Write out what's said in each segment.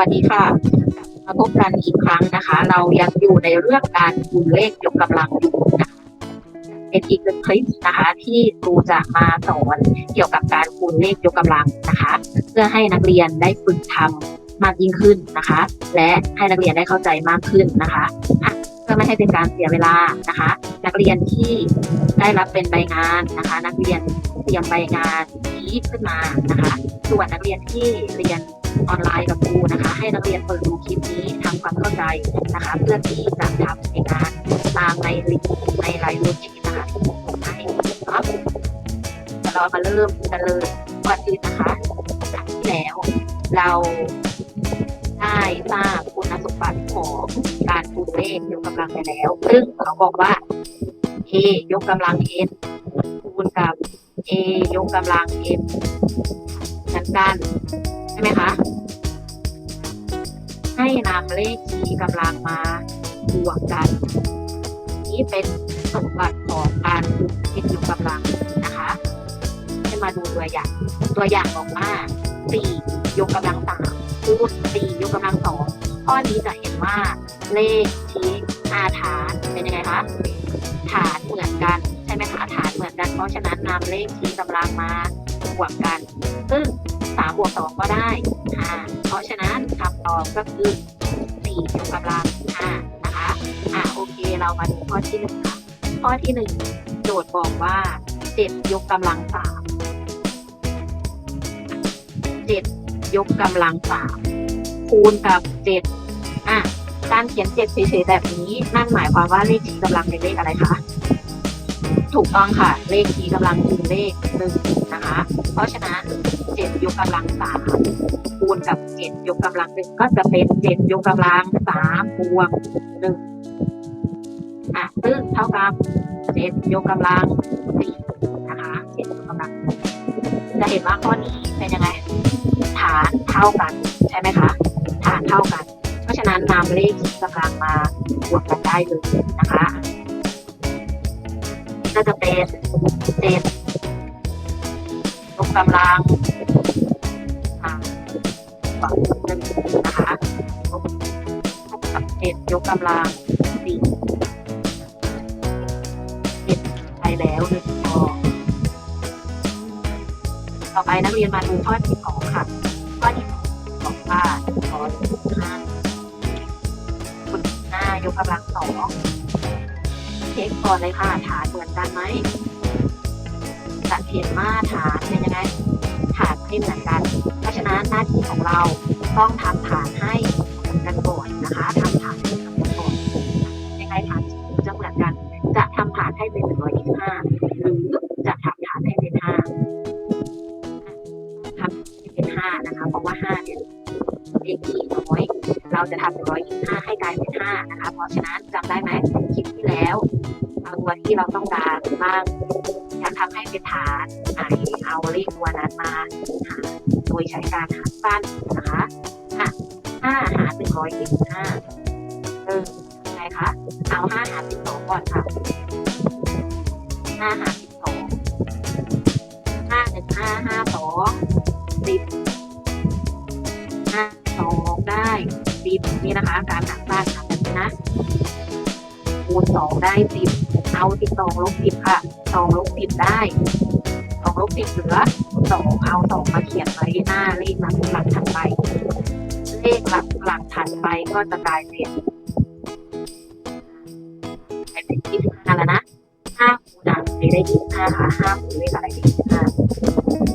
วัสดีค่ะมาพบกันอีกครั้งนะคะ เรายังอยู่ในเรื่องการคูณเลขยกกำลังอยู่นะคะเป็นอีกหนึ่งคลิปนะคะ ที่ครูจะมาสอนเกี่ยวกับการคูณเลขยกกำลังนะคะ เพื่อให้นักเรียนได้ฝึกทำมากยิ่งขึ้นนะคะ และให้นักเรียนได้เข้าใจมากขึ้นนะคะอะเพื่อไม่ให้เป็นการเสียเวลานะคะ นักเรียนที่ได้รับเป็นใบงานนะคะ นักเรียนเตรียมใบงานนี้ขึ้นมานะคะ ส่วนนักเรียนที่เรียน ออนไลน์กับครูนะคะ ให้นักเรียนเปิดดูคลิปนี้ทำความเข้าใจนะคะ เพื่อที่จะทำในงานตามในลิงก์ในไลน์รูชีนะคะที่ผมส่งให้เนาะเรามาเริ่มกันเลยก่อนอื่นนะคะครั้งที่แล้ว เราได้ทราบคุณสมบัติของการคูณเลขยกกำลังไปแล้ว ซึ่งเขาบอกว่า a ยกกำลัง n คูณกับ a ยกกำลัง m เหมือนกัน ช่ไหมคะ ให้นำเลขชี้กำลังมาบวกกัน นี่เป็นสมบัติของการคูณเลขยกกำลังนะคะให้มาดูตัวอย่าง ตัวอย่างบอกว่า4ยกกำลังสามคูณ4ยกกำลังสองข้อนี้จะเห็นว่าเลขชี้อาฐานเป็นยังไงคะฐานเหมือนกันใช่ไหมคะฐานเหมือนกันเพราะฉะนั้นนำเลขชี้กำลังมาบวกกัน ซึ่ง สามบวกสองก็ได้ห้าเพราะฉะนั้นคำตอบก็คือสี่ยกกำลังห้านะคะอะโอเคเรามาดูข้อที่หนึ่งค่ะข้อที่หนึ่งโจทย์บอกว่าเจ็ดยกกำลังสามเจ็ดยกกำลังสามคูณกับเจ็ดอะการเขียนเจ็ดเฉยๆแบบนี้ นั่นหมายความว่าเลขชี้กำลังเป็นเลขอะไรคะ ถูกต้องค่ะ เลขชี้กำลังคือเลขหนึ่งนะคะ เพราะฉะนั้นเจ็ดยกกำลังสามคูณกับเจ็ดยกกำลังหนึ่งก็จะเป็นเจ็ดยกกำลังสามบวกหนึ่งอะซึ่งเท่ากับเจ็ดยกกำลังสี่นะคะเจ็ดยกกำลัง จะเห็นว่าข้อนี้เป็นยังไง ฐานเท่ากันใช่ไหมคะ ฐานเท่ากัน เพราะฉะนั้นนำเลขชี้กำลังมาบวกกันได้เลยนะคะ ก็จะเป็นเจ็ดยกกำลังสามบวกหนึ่งนะคะลบกับเจ็ดยกกำลังสี่เจ็ดไปแล้วหนึ่งข้อต่อไปนักเรียนมาดูข้อที่สองค่ะข้อที่สองบอกว่าขอห้าคูณห้ายกกำลังสอง เช็คก่อนเลยค่ะ ฐานเหมือนกันไหมจะเห็นว่าฐานเป็นยังไง ฐานไม่เหมือนกัน เพราะฉะนั้นหน้าที่ของเราต้องทำฐานให้เหมือนกันก่อนนะคะทำฐานให้เหมือนกันก่อนยังไงฐานจะเหมือนกัน จะทำฐานให้เป็นหนึ่งร้อยยี่สิบห้าหรือจะทำฐานให้เป็นห้าทำให้เป็นห้านะคะเพราะว่าห้าเนี่ยเลขที่น้อยเราจะทำหนึ่งร้อยยี่สิบห้าให้กลายเป็นห้านะคะ เพราะฉะนั้น ที่เราต้องการบ้างอยากทำให้เป็นฐานไหนเอาเลขตัวนั้นมาหาโดยใช้การหารสั้นนะคะอะห้าหารหนึ่งร้อยยี่สิบห้าเออไงคะเอาห้าหารสิบสองก่อนค่ะห้าหารสิบสองห้าหนึ่งห้าห้าสองสิบห้าสองได้สิบนี่นะคะ การหารสั้นทำแบบนี้นะคูณสองได้สิบ เอาสิบสองลบสิบค่ะสองลบสิบได้สองลบสิบเหลือสองเอาสองมาเขียนไว้หน้าเลขหลักหลักถัดไป เลขหลักหลักถัดไปก็จะกลายเป็นกลายเป็นยี่สิบห้าแล้วนะห้าคูณอะไรได้ยี่สิบห้าค่ะห้าคูณเลขอะไรได้ยี่สิบห้า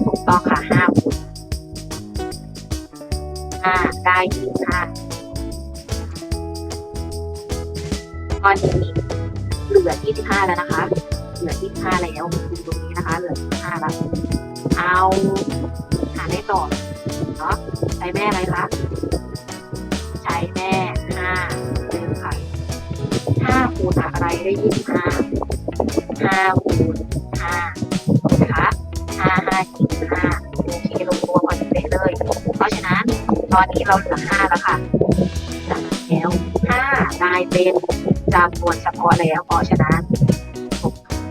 ถูกต้องค่ะห้าคูณห้าได้ยี่สิบห้าก้อนนี้ ลือยี่สิบห้าแล้วนะคะ เหลือยี่สิบห้าแล้วดูตรงนี้นะคะ เหลือยี่สิบห้าแล้ว เอาหาได้ต่อเนาะใช้แม่อะไรคะ ใช้แม่ห้าเดิมค่ะห้าคูณอะไรได้ยี่สิบห้าห้าคูณห้านะคะห้าห้ายี่สิบห้าโอเคลงตัวพอดีเลย เพราะฉะนั้น ตอนนี้เราเหลือห้าแล้วค่ะจากแล้ว ห้ากลายเป็นจำนวนเฉพาะแล้ว เพราะฉะนั้น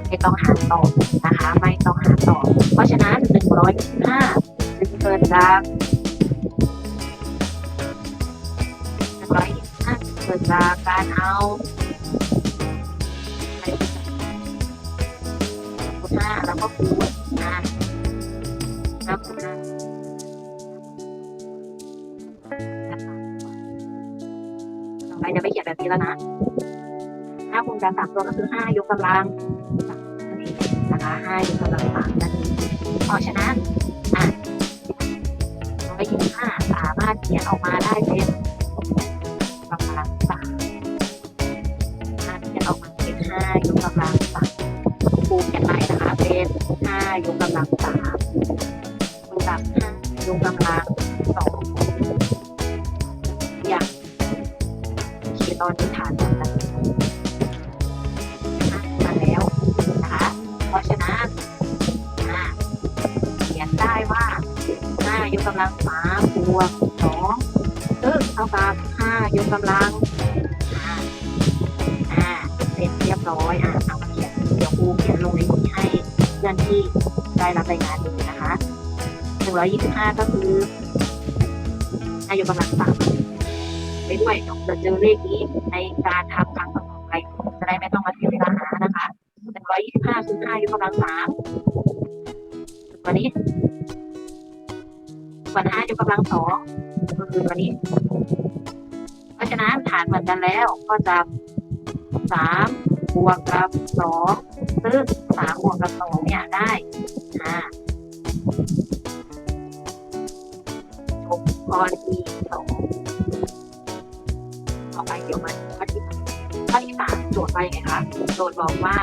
ไม่ต้องหารต่อนะคะ ไม่ต้องหารต่อ เพราะฉะนั้นหนึ่งร้อยห้าจึงเกินจากนึ่งร้อยยี่สิบเกิดจากการเอาคูณห้า แบบนี้แล้วนะถ้าคูณกันสามตัวก็คือห้ายกกำลังนั่นเองนะคะห้ายกกำลังสามนั่นเองเพราะฉะนั้นอะร้อยยี่สิบห้าสามารถเขียนออกมาได้เป็นำลังสามบวกสองซึ่งเท่ากับห้ายกกำลังห้าอ่าเสร็จเรียบร้อยอ่าเอามาเขียนเดี๋ยวครูเขียนลงในนี้ให้เพื่อนที่ได้รับรายงานดูนะคะหนึ่งร้อยยี่สิบห้าก็คือห้ายกกำลังสามไปด้วยเดี๋ยวจะเจอเลขนี้ในการทำครั้งต่อๆไปจะได้ไม่ต้องมาเสียเวลาหานะคะหนึ่งร้อยยี่สิบห้าคือห้ายกกำลังสามตัวนี้ ส่วนห้ายกกำลังสองก็คือตัวนี้ เพราะฉะนั้นฐานเหมือนกันแล้วก็จะสามบวกกับสองซึ่งสามบวกกับสองเนี่ยได้ห้าจบข้อที่สองต่อไปเดี๋ยวมาข้อที่ข้อที่สามโจทย์ไปไงคะโจทย์บอกว่า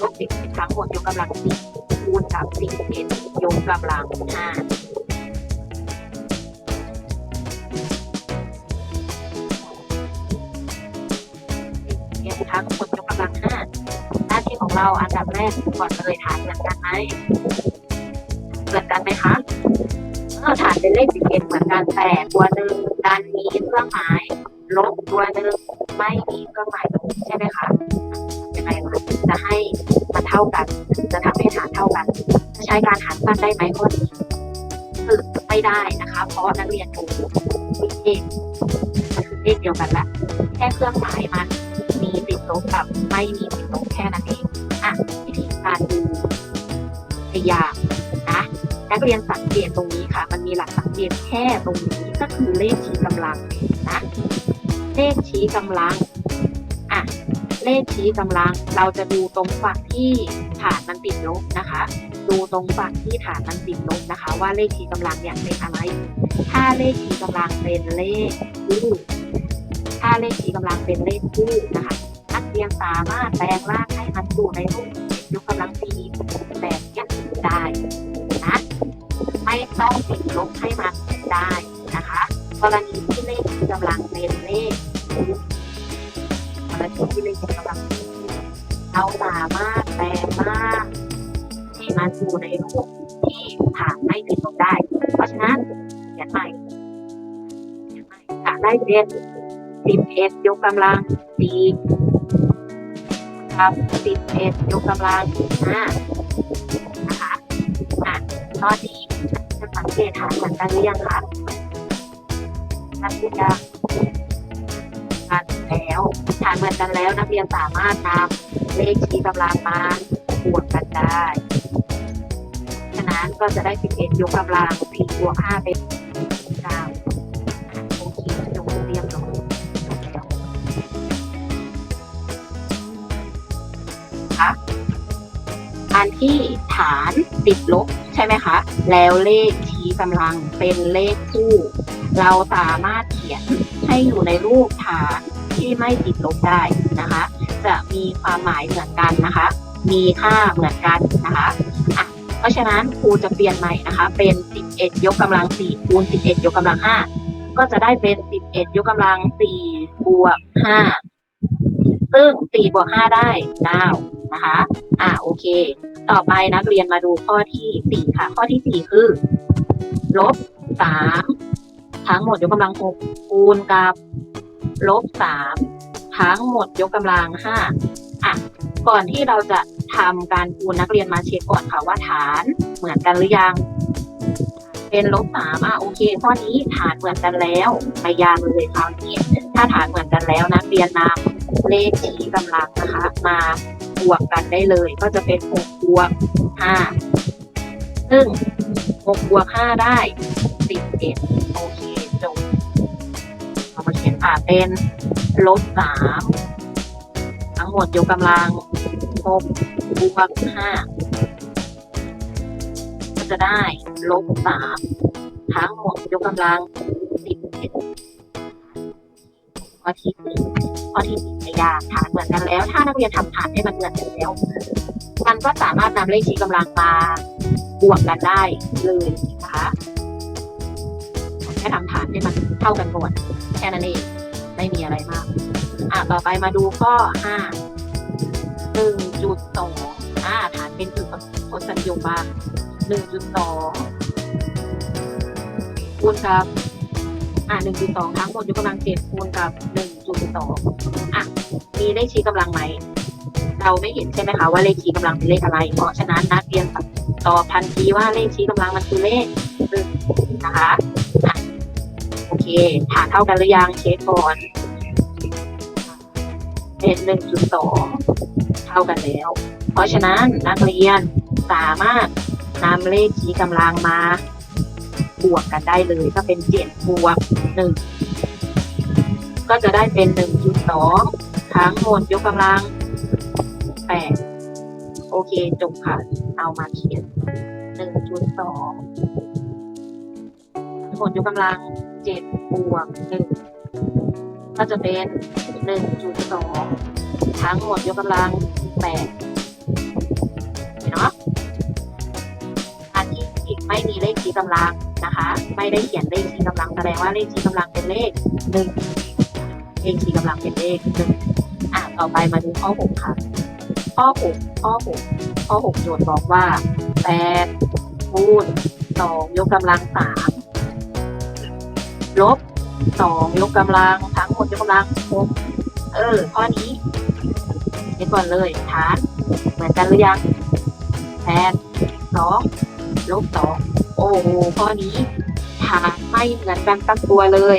ลบสิบทั้งหมดยกกำลังสี่คูณกับสิบเอ็ดยกกำลังห้า แรกก่อนเลยฐานเหมือนกันไหมเหมือนกันไหมคะเออฐานเป็นเลขสิบเอ็ดเหมือนกันแต่ตัวหนึ่งดันมีเครื่องหมายลบตัวหนึ่งไม่มีเครื่องหมายลบใช่ไหมคะยังไงล่ะจะให้มันเท่ากัน จะทำให้ฐานเท่ากันจะใช้การหารสั้นได้ไหมข้อนี้คือไม่ได้นะคะ เพราะนักเรียนถูกเลขเลขเดียวกันแหละแค่เครื่องหมายมันมีติดลบกับไม่มีติดลบแค่นั้นเอง อะวิธีการดูตัวอย่างนะนักเรียนสังเกตตรงนี้ค่ะ มันมีหลักสังเกตแค่ตรงนี้ก็คือเลขชี้กำลังนะเลขชี้กำลังอะเลขชี้กำลังเราจะดูตรงฝั่งที่ฐานมันติดลบนะคะ ดูตรงฝั่งที่ฐานมันติดลบนะคะ ว่าเลขชี้กำลังเนี่ยเป็นอะไร ถ้าเลขชี้กำลังเป็นเลขคู่ถ้าเลขชี้กำลังเป็นเลขคู่นะคะ ยนสามารถแปลงร่างให้มันอยู่ในรูปยกกำลังสี่แบบนี้ยได้นะไม่ต้องติดลบให้มันได้นะคะ กรณีที่เลขกำลังเป็นเลขกรณีที่เลขกำลังเป็นเราสามารถแปลงร่างให้มันอยู่ในรูปที่ฐานไม่ติดลบได้ เพราะฉะนั้นเขียนใหม่เขียนใหม่จะได้เป็นสิบเอ็ดยกกำลัง สี่ครับสิบเอ็ดยกกำลังห้านะคะอะตอนนี้จะสังเกตฐานเหมือนกันหรือยังคะนักเรียนกันแล้วฐานเหมือนกันแล้วนักเรียนสามารถนำเลขชี้กำลังมาบวกกันได้ฉะนั้นก็จะได้สิบเอ็ดยกกำลังสี่บวกห้าเป็นเก้าโอเคจบเรียบร้อย อันที่ฐานติดลบใช่ไหมคะ แล้วเลขชี้กำลังเป็นเลขคู่ เราสามารถเขียนให้อยู่ในรูปฐานที่ไม่ติดลบได้นะคะ จะมีความหมายเหมือนกันนะคะ มีค่าเหมือนกันนะคะอะเพราะฉะนั้นครูจะเปลี่ยนใหม่นะคะ เป็น 11 ยกกำลัง 4 คูณ 11 ยกกำลัง 5 ก็จะได้เป็น 11 ยกกำลัง 4 บวก 5 ซึ่ง4บวก5ได้9นะคะ อ่าโอเค ต่อไปนักเรียนมาดูข้อที่สี่ค่ะ ข้อที่สี่คือลบสามทั้งหมดยกกำลังหกคูณกับลบสามทั้งหมดยกกำลังห้าอะก่อนที่เราจะทำการคูณนักเรียนมาเช็คก่อนค่ะว่าฐานเหมือนกันหรือยังเป็นลบสามอะโอเคข้อนี้ฐานเหมือนกันแล้วไม่ยากเลยคราวนี้ ถ้าฐานเหมือนกันแล้วนักเรียนนำ เลขชี้กำลังนะคะ มาบวกกันได้เลย ก็จะเป็นหกบวกห้าซึ่งหกบวกห้าได้สิบเอ็ดโอเคจบเรามาเขียนค่ะเป็นลบสามทั้งหมดยกกำลังหกบวกห้าก็จะได้ลบสามทั้งหมดยกกำลังสิบเอ็ด ข้อที่หนึ่งข้อที่หนึ่งไม่ยากฐานเหมือนกันแล้ว ถ้านักเรียนทำฐานให้มันเหมือนกันแล้ว มันก็สามารถนำเลขชี้กำลังมาบวกกันได้เลยนะคะแค่ทำฐานให้มันเท่ากันก่อนแค่นั้นเองไม่มีอะไรมาก อะต่อไปมาดูข้อห้าหนึ่งจุดสองอ่าฐานเป็นจุดทศนิยมบ้างหนึ่งจุดสองคูณกับ อ่าหนึ่งจุดสองทั้งหมดยกกำลังเจ็ดคูณกับหนึ่งจุดสองอะมีเลขชี้กำลังไหมเราไม่เห็นใช่ไหมคะว่าเลขชี้กำลังเป็นเลขอะไร เพราะฉะนั้นนักเรียนตอบทันทีว่าเลขชี้กำลังมันคือเลขหนึ่งนะคะโอเคฐานเท่ากันหรือยังเช็คก่อนเป็นหนึ่งจุดสองเท่ากันแล้ว เพราะฉะนั้นนักเรียนสามารถนำเลขชี้กำลังมา บวกกันได้เลย ก็เป็นเจ็ดบวกหนึ่งก็จะได้เป็นหนึ่งจุดสองทั้งหมดยกกำลังแปดโอเคจบค่ะ เอามาเขียนหนึ่งจุดสองทั้งหมดยกกำลังเจ็ดบวกหนึ่งก็จะเป็นหนึ่งจุดสองทั้งหมดยกกำลังแปดเนาะ ไม่มีเลขชี้กำลังนะคะ ไม่ได้เขียนเลขชี้กำลังแสดงว่าเลขชี้กำลังเป็นเลขหนึ่งเลขชี้กำลังเป็นเลขหนึ่งอะต่อไปมาดูข้อหกค่ะ ข้อหกข้อหกข้อหกโจทย์บอกว่าแปดคูณสองยกกำลังสามลบสองยกกำลังทั้งหมดยกกำลังหกเออ ข้อนี้เดี๋ยวก่อนเลยฐานเหมือนกันหรือยังแปดสอง ลบสองโอ้โหข้อนี้ฐานไม่เหมือนกันตั้งตัวเลย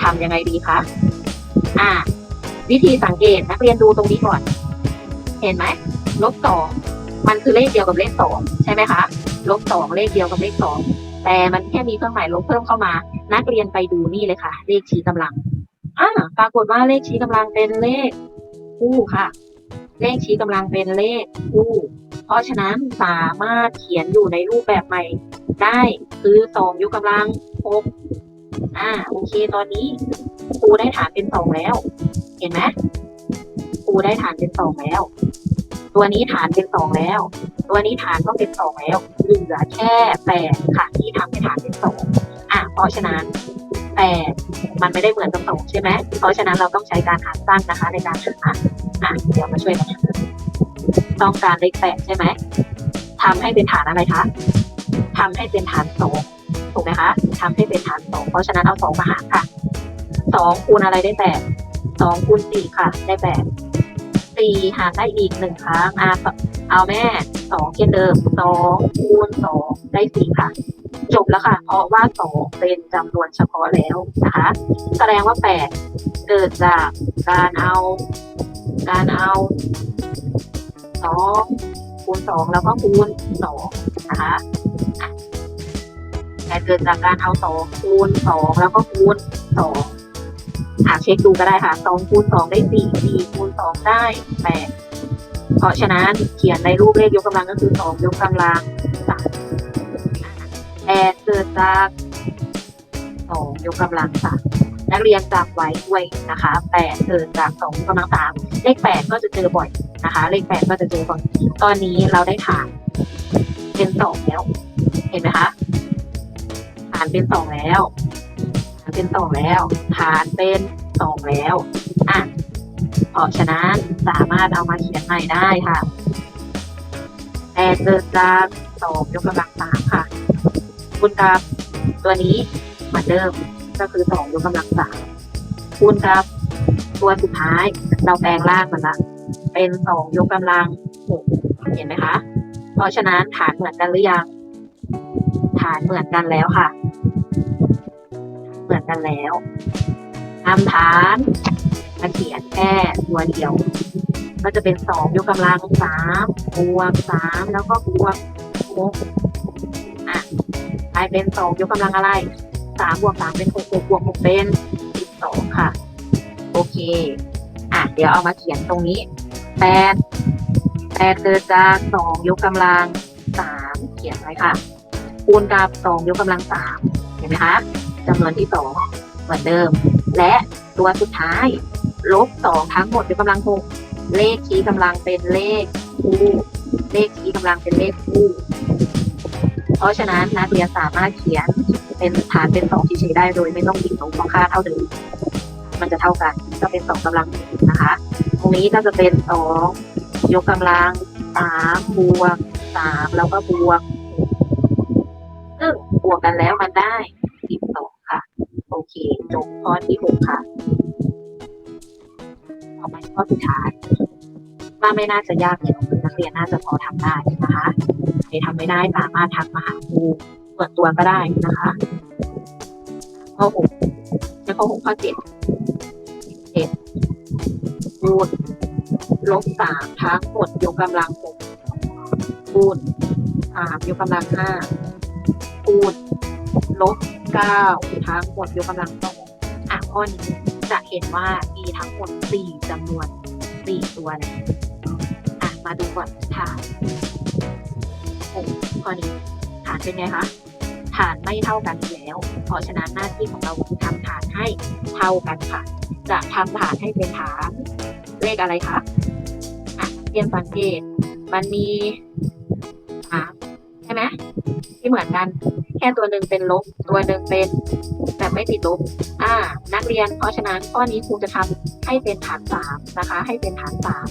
ทำยังไงดีคะอ่า วิธีสังเกตนักเรียนดูตรงนี้ก่อน เห็นไหมลบสองมันคือเลขเดียวกับเลขสองใช่ไหมคะลบสองเลขเดียวกับเลขสองแต่มันแค่มีเครื่องหมายลบเพิ่มเข้ามา นักเรียนไปดูนี่เลยค่ะ เลขชี้กำลังอ่าปรากฏว่าเลขชี้กำลังเป็นเลขคู่ค่ะ เลขชี้กำลังเป็นเลขคู่ เพราะฉะนั้นสามารถเขียนอยู่ในรูปแบบใหม่ได้คือสองยกกำลังหกอ่าโอเคตอนนี้ครูได้ฐานเป็นสองแล้ว เห็นไหมครูได้ฐานเป็นสองแล้ว ตัวนี้ฐานเป็นสองแล้ว ตัวนี้ฐานก็เป็นสองแล้วเหลือแค่แปดค่ะที่ทำให้ฐานเป็นสองอะเพราะฉะนั้นแต่มันไม่ได้เหมือนกับสองใช่ไหมเพราะฉะนั้นเราต้องใช้การหารสั้นนะคะในการหาอะเดี๋ยวมาช่วยกัน ต้องการเลขแปดใช่ไหมทำให้เป็นฐานอะไรคะทำให้เป็นฐานสองถูกไหมคะทำให้เป็นฐานสองเพราะฉะนั้นเอาสองมาหารค่ะสองคูณอะไรได้แปดสองคูณสี่ค่ะ ได้แปดสี่หารได้อีกหนึ่งครั้งอะเอาแม่สองเช่นเดิมสองคูณสองได้สี่ค่ะ จบแล้วค่ะ เพราะว่าสองเป็นจำนวนเฉพาะแล้วนะคะ แสดงว่าแปดเกิดจากการเอา การเอา สองคูณสองแล้วก็คูณสองนะคะแต่เกิดจากการเอาสองคูณสองแล้วก็คูณสองอะเช็คดูก็ได้ค่ะสองคูณสองได้สี่สี่คูณสองได้แปดเพราะฉะนั้นเขียนในรูปเลขยกกำลังก็คือสองยกกำลังสามแปดเกิดจากสองยกกำลังสาม นักเรียนจำไว้ด้วยนะคะแปดเกิดจากสองยกกำลังสามเลขแปดก็จะเจอบ่อยนะคะ เลขแปดก็จะเจอบ่อยตอนนี้เราได้ฐานเป็นสองแล้ว เห็นไหมคะฐานเป็นสองแล้วฐานเป็นสองแล้วฐานเป็นสองแล้วอะเพราะฉะนั้นสามารถเอามาเขียนใหม่ได้ค่ะแปดเกิดจากสองยกกำลังสามค่ะคูณกับตัวนี้เหมือนเดิม ก็คือสองยกกำลังสามคูณกับตัวสุดท้ายเราแปลงร่างมันละ เป็นสองยกกำลังหกเห็นไหมคะ เพราะฉะนั้นฐานเหมือนกันหรือยัง ฐานเหมือนกันแล้วค่ะ เหมือนกันแล้วนำฐานมาเขียนแค่ตัวเดียว ก็จะเป็นสองยกกำลังสามบวกสามแล้วก็บวกหกอะกลายเป็นสองยกกำลังอะไร สามบวกสามเป็นหกหกบวกหกเป็นสิบสองค่ะ โอเค อะ เดี๋ยวเอามาเขียนตรงนี้แปดแปดเกิดจากสองยกกำลังสามเขียนไว้ค่ะ คูณกับสองยกกำลังสามเห็นไหมคะจำนวนที่สองเหมือนเดิม และตัวสุดท้าย ลบสองทั้งหมดยกกำลังหกเลขชี้กำลังเป็นเลขคู่ เลขชี้กำลังเป็นเลขคู่ เพราะฉะนั้นนักเรียนสามารถเขียนเป็นฐานเป็นสองเฉยได้โดยไม่ต้องติดลบของค่าเท่าเดิมมันจะเท่ากันก็เป็นสองกำลังนะคะ ตรงนี้ก็จะเป็นสองยกกำลังสามบวกสามแล้วก็บวกซึ่งบวกกันแล้วมันได้สิบสองค่ะ โอเคจบข้อที่หกค่ะ ต่อไปข้อสุดท้าย ว่าไม่น่าจะยากเลยนักเรียนน่าจะพอทำได้นะคะใครทำไม่ได้สามารถทักมาหาครูส่วนตัวก็ได้นะคะข้อหกในข้อหกข้อเจ็ดเจ็ดคูณลบสามทั้งหมดยกกำลังหกคูณสามยกกำลังห้าคูณลบเก้าทั้งหมดยกกำลังสองอะข้อนี้จะเห็นว่ามีทั้งหมดสี่จำนวนสี่ตัวเลยอะ มาดูก่อนฐานโอ้ข้อนี้ฐานเป็นไงคะฐานไม่เท่ากันแล้ว เพราะฉะนั้นหน้าที่ของเราคือทำฐานให้เท่ากันค่ะ จะทำฐานให้เป็นฐานเลขอะไรคะอะเตรียมสังเกต มันมี ที่เหมือนกัน แค่ตัวหนึ่งเป็นลบ ตัวหนึ่งเป็นแบบไม่ติดลบ อ่า นักเรียนเพราะฉะนั้นข้อนี้ครูจะทำให้เป็นฐานสามนะคะ ให้เป็นฐานสาม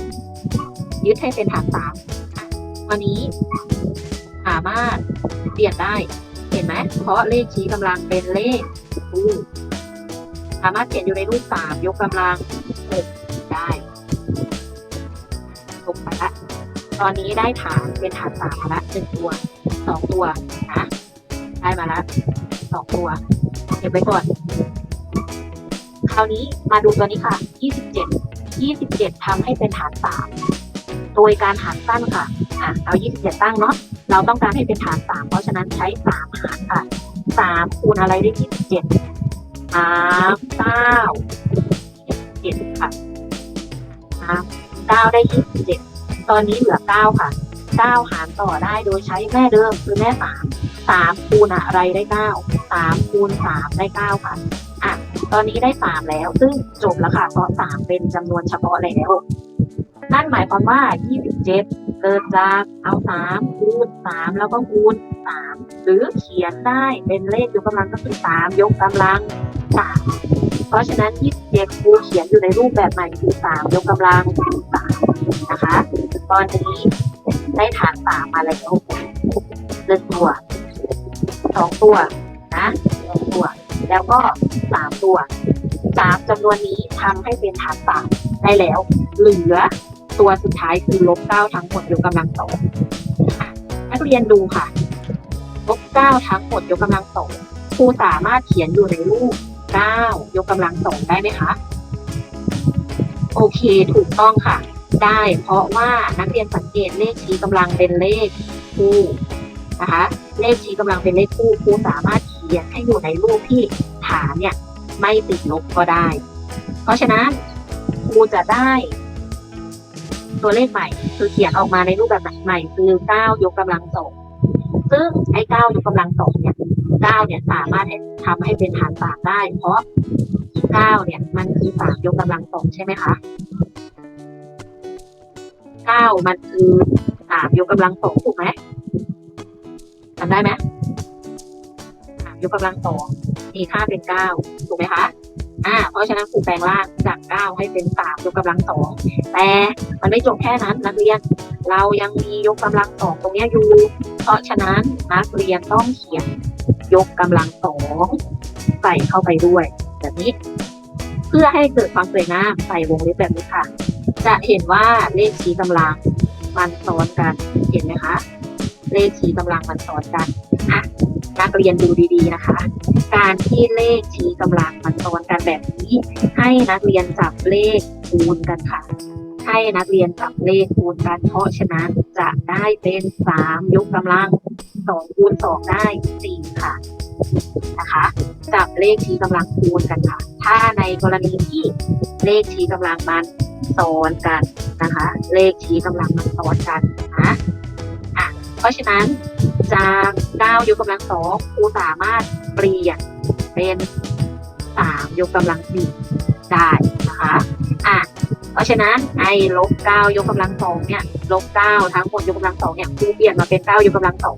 ยึดให้เป็นฐานสามวันนี้สามารถเปลี่ยนได้ เห็นไหม เพราะเลขชี้กำลังเป็นเลขคู่สามารถเขียนอยู่ในรูปสามยกกำลังหกได้ลงไปละ ตอนนี้ได้ฐานเป็นฐานสามละหนึ่งตัว สองตัวนะได้มาละสองตัวเก็บไว้ก่อน คราวนี้มาดูตัวนี้ค่ะยี่สิบเจ็ดยี่สิบเจ็ดทำให้เป็นฐานสามโดยการหารสั้นค่ะอะ เอายี่สิบเจ็ดตั้งเนาะเราต้องการให้เป็นฐานสามเพราะฉะนั้นใช้สามหารค่ะสามคูณอะไรได้ยี่สิบเจ็ดสามเก้าเจ็ดค่ะสามเก้าได้ยี่สิบเจ็ดตอนนี้เหลือเก้าค่ะ เก้าหารต่อได้โดยใช้แม่เดิมคือแม่สามสามคูณอะไรได้เก้าสามคูณสามได้เก้าค่ะอะ ตอนนี้ได้สามแล้ว ซึ่งจบแล้วค่ะ เพราะสามเป็นจำนวนเฉพาะแล้ว นั่นหมายความว่ายี่สิบเจ็ดเกิดจากเอาสามคูณสามแล้วก็คูณสามหรือเขียนได้เป็นเลขยกกำลังก็คือสามยกกำลังสาม เพราะฉะนั้นยี่เจ็ดครูเขียนอยู่ในรูปแบบใหม่คือสามยกกำลังสามนะคะ ตอนนี้ได้ฐานสามมาแล้วหนึ่งตัวสองตัวนะสองตัว แล้วก็สามตัวสามจำนวนนี้ทำให้เป็นฐานสามได้แล้ว เหลือตัวสุดท้ายคือลบเก้าทั้งหมดยกกำลังสองนักเรียนดูค่ะลบเก้าทั้งหมดยกกำลังสองครูสามารถเขียนอยู่ในรูป เก้ายกกำลังสองได้ไหมคะ โอเค ถูกต้องค่ะ ได้เพราะว่านักเรียนสังเกตเลขชี้กำลังเป็นเลขคู่นะคะเลขชี้กำลังเป็นเลขคู่ครูสามารถเขียนให้อยู่ในรูปที่ฐานเนี่ยไม่ติดลบก็ได้ เพราะฉะนั้นครูจะได้ ตัวเลขใหม่ คือเขียนออกมาในรูปแบบใหม่คือเก้ายกกำลังสองซึ่งไอ้เก้ายกกำลังสองเนี่ย เก้าเนี่ยสามารถให้ทำให้เป็นฐานสามได้ เพราะเก้าเนี่ยมันคือสามยกกำลังสองใช่ไหมคะเก้ามันคือสามยกกำลังสองถูกไหมจำได้ไหมสามยกกำลังสองมีค่าเป็นเก้าถูกไหมคะอ่าเพราะฉะนั้นครูแปลงร่างจากเก้าให้เป็นสามยกกำลังสองแต่มันไม่จบแค่นั้นนักเรียน เรายังมียกกำลังสองตรงนี้อยู่ เพราะฉะนั้นนักเรียนต้องเขียน ยกกำลังสองใส่เข้าไปด้วย แบบนี้ เพื่อให้เกิดความสวยงามใส่วงเล็บแบบนี้ค่ะ จะเห็นว่าเลขชี้กำลังมันซ้อนกันเห็นไหมคะ เลขชี้กำลังมันซ้อนกันอะนักเรียนดูดีๆนะคะ การที่เลขชี้กำลังมันซ้อนกันแบบนี้ ให้นักเรียนจับเลขคูณกันค่ะ ให้นักเรียนจับเลขคูณกัน เพราะฉะนั้นจะได้เป็นสามยกกำลังสองคูณสองได้สี่ค่ะนะคะจับเลขชี้กำลังคูณกันค่ะ ถ้าในกรณีที่เลขชี้กำลังมันซ้อนกันนะคะ เลขชี้กำลังมันซ้อนกันนะอะเพราะฉะนั้นจาก9ยกกำลังสองครูสามารถเปลี่ยนเป็น 3 ยกกำลังสี่ได้นะคะ เพราะฉะนั้นไอ้ลบ9ยกกำลังสองเนี่ยลบ9ทั้งหมดยกกำลังสองเนี่ยครูเปลี่ยนมาเป็น9ยกกำลังสอง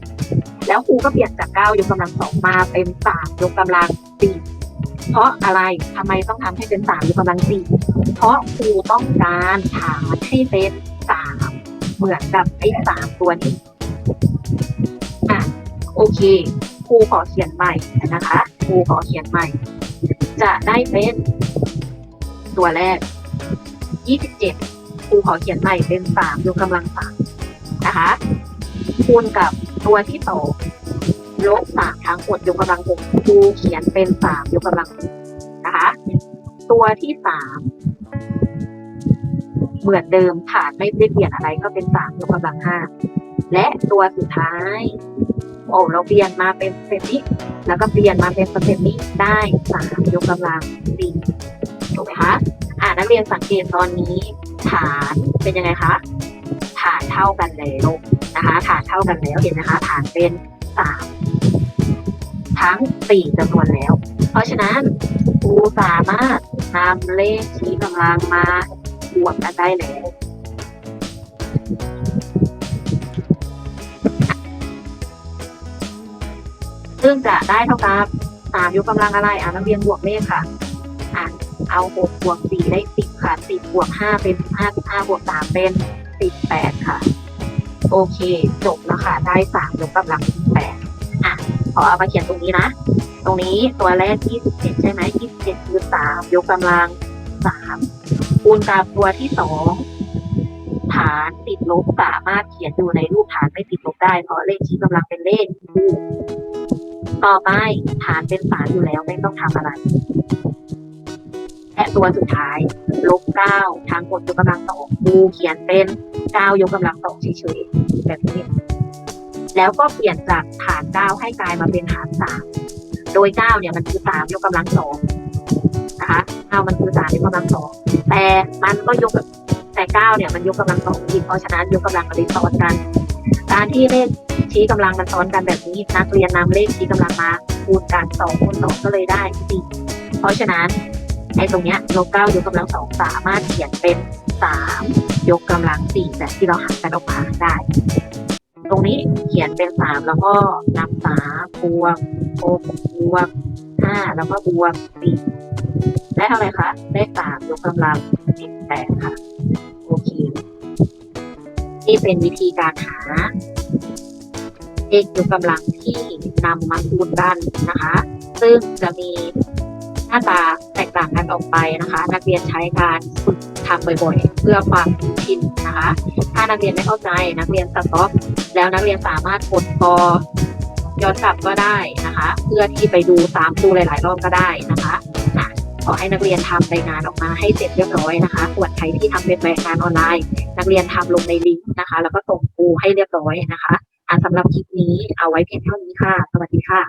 แล้วครูก็เปลี่ยนจาก9ยกกำลังสองมาเป็น3ยกกำลังสี่เพราะอะไรทำไมต้องทำให้เป็น3ยกกำลังสี่เพราะครูต้องการฐานให้เป็น3เหมือนกับไอ้สามตัวนี้อะโอเคครูขอเขียนใหม่นะคะครูขอเขียนใหม่ จะได้เป็นตัวแรก 27ครูขอเขียนใหม่เป็น 3 ยกกำลังสามนะคะคูณกับตัวที่สองลบสามทั้งหมดยกกำลังหกครูเขียนเป็น3ยกกำลังหกนะคะ ตัวที่สามเหมือนเดิมฐานไม่ได้เปลี่ยนอะไรก็เป็น3ยกกำลังห้าและตัวสุดท้ายโอ้เราเปลี่ยนมาเป็นสเต็ปนี้ แล้วก็เปลี่ยนมาเป็นสเต็ปนี้ได้สามยกกำลังสี่ถูกไหมคะ อ่านักเรียนสังเกตตอนนี้ ฐานเป็นยังไงคะ ฐานเท่ากันแล้วนะคะ ฐานเท่ากันแล้วเห็นไหมคะ ฐานเป็นสามทั้งสี่จำนวนแล้ว เพราะฉะนั้นครูสามารถนำเลขชี้กำลังมาบวกกันได้แล้วซึ่งจะได้เท่ากับสามยกกำลังอะไรอะนักเรียนบวกเลขค่ะ เอาหกบวกสี่ได้สิบค่ะสิบบวกห้าเป็นสิบห้าสิบห้าบวกสามเป็นสิบแปดค่ะ โอเคจบแล้วค่ะ ได้สามยกกำลังสิบแปดอะขอเอามาเขียนตรงนี้นะ ตรงนี้ตัวแรกยี่สิบเจ็ดใช่ไหมยี่สิบเจ็ดคือสามยกกำลังสามคูณกับตัวที่สองฐานติดลบสามารถเขียนอยู่ในรูปฐานไม่ติดลบได้ เพราะเลขชี้กำลังเป็นเลขคู่ต่อไปฐานเป็นสามอยู่แล้วไม่ต้องทำอะไร และตัวสุดท้ายลบเก้าทางกดยกกำลังสองครูเขียนเป็นเก้ายกกำลังสองเฉยๆแบบนี้ แล้วก็เปลี่ยนจากฐานเก้าให้กลายมาเป็นฐานสามโดยเก้าเนี่ยมันคือสามยกกำลังสองนะคะเก้ามันคือสามยกกำลังสองแต่มันก็ยกแต่เก้าเนี่ยมันยกกำลังสองอีกเพราะฉะนั้นยกกำลังมันเลยซ้อนกัน การที่เลขชี้กำลังมันซ้อนกันแบบนี้นักเรียนนำเลขชี้กำลังมาคูณกันสองคูณสองก็เลยได้สี่เพราะฉะนั้น ไอ้ตรงเนี้ยลบเก้ายกกำลังสองสามารถเขียนเป็นสามยกกำลังสี่แบบที่เราหักกันออกมาได้ ตรงนี้เขียนเป็นสามแล้วก็นำสามบวกหกบวกห้าแล้วก็บวกสี่ได้เท่าไหร่คะได้สามยกกำลังสิบแปดค่ะโอเคนี่เป็นวิธีการหาเลขยกกำลังที่นำมาคูณกันนะคะ ซึ่งจะมี น้าตาแตกต่างกันออกไปนะคะ นักเรียนใช้การฝึกทำบ่อยๆ เพื่อความชินนะคะ ถ้านักเรียนไม่เข้าใจนักเรียนสต็อปแล้วนักเรียนสามารถกดพอย้อนกลับก็ได้นะคะ เพื่อที่ไปดูตามดูหลาย ๆ รอบก็ได้นะคะขอให้นักเรียนทำรายงานออกมาให้เสร็จเรียบร้อยนะคะ ส่วนใครที่ทำเป็นรายงานออนไลน์ นักเรียนทำลงในลิงก์นะคะ แล้วก็ส่งครูให้เรียบร้อยนะคะอ่าสำหรับคลิปนี้เอาไว้เพียงเท่านี้ค่ะ สวัสดีค่ะ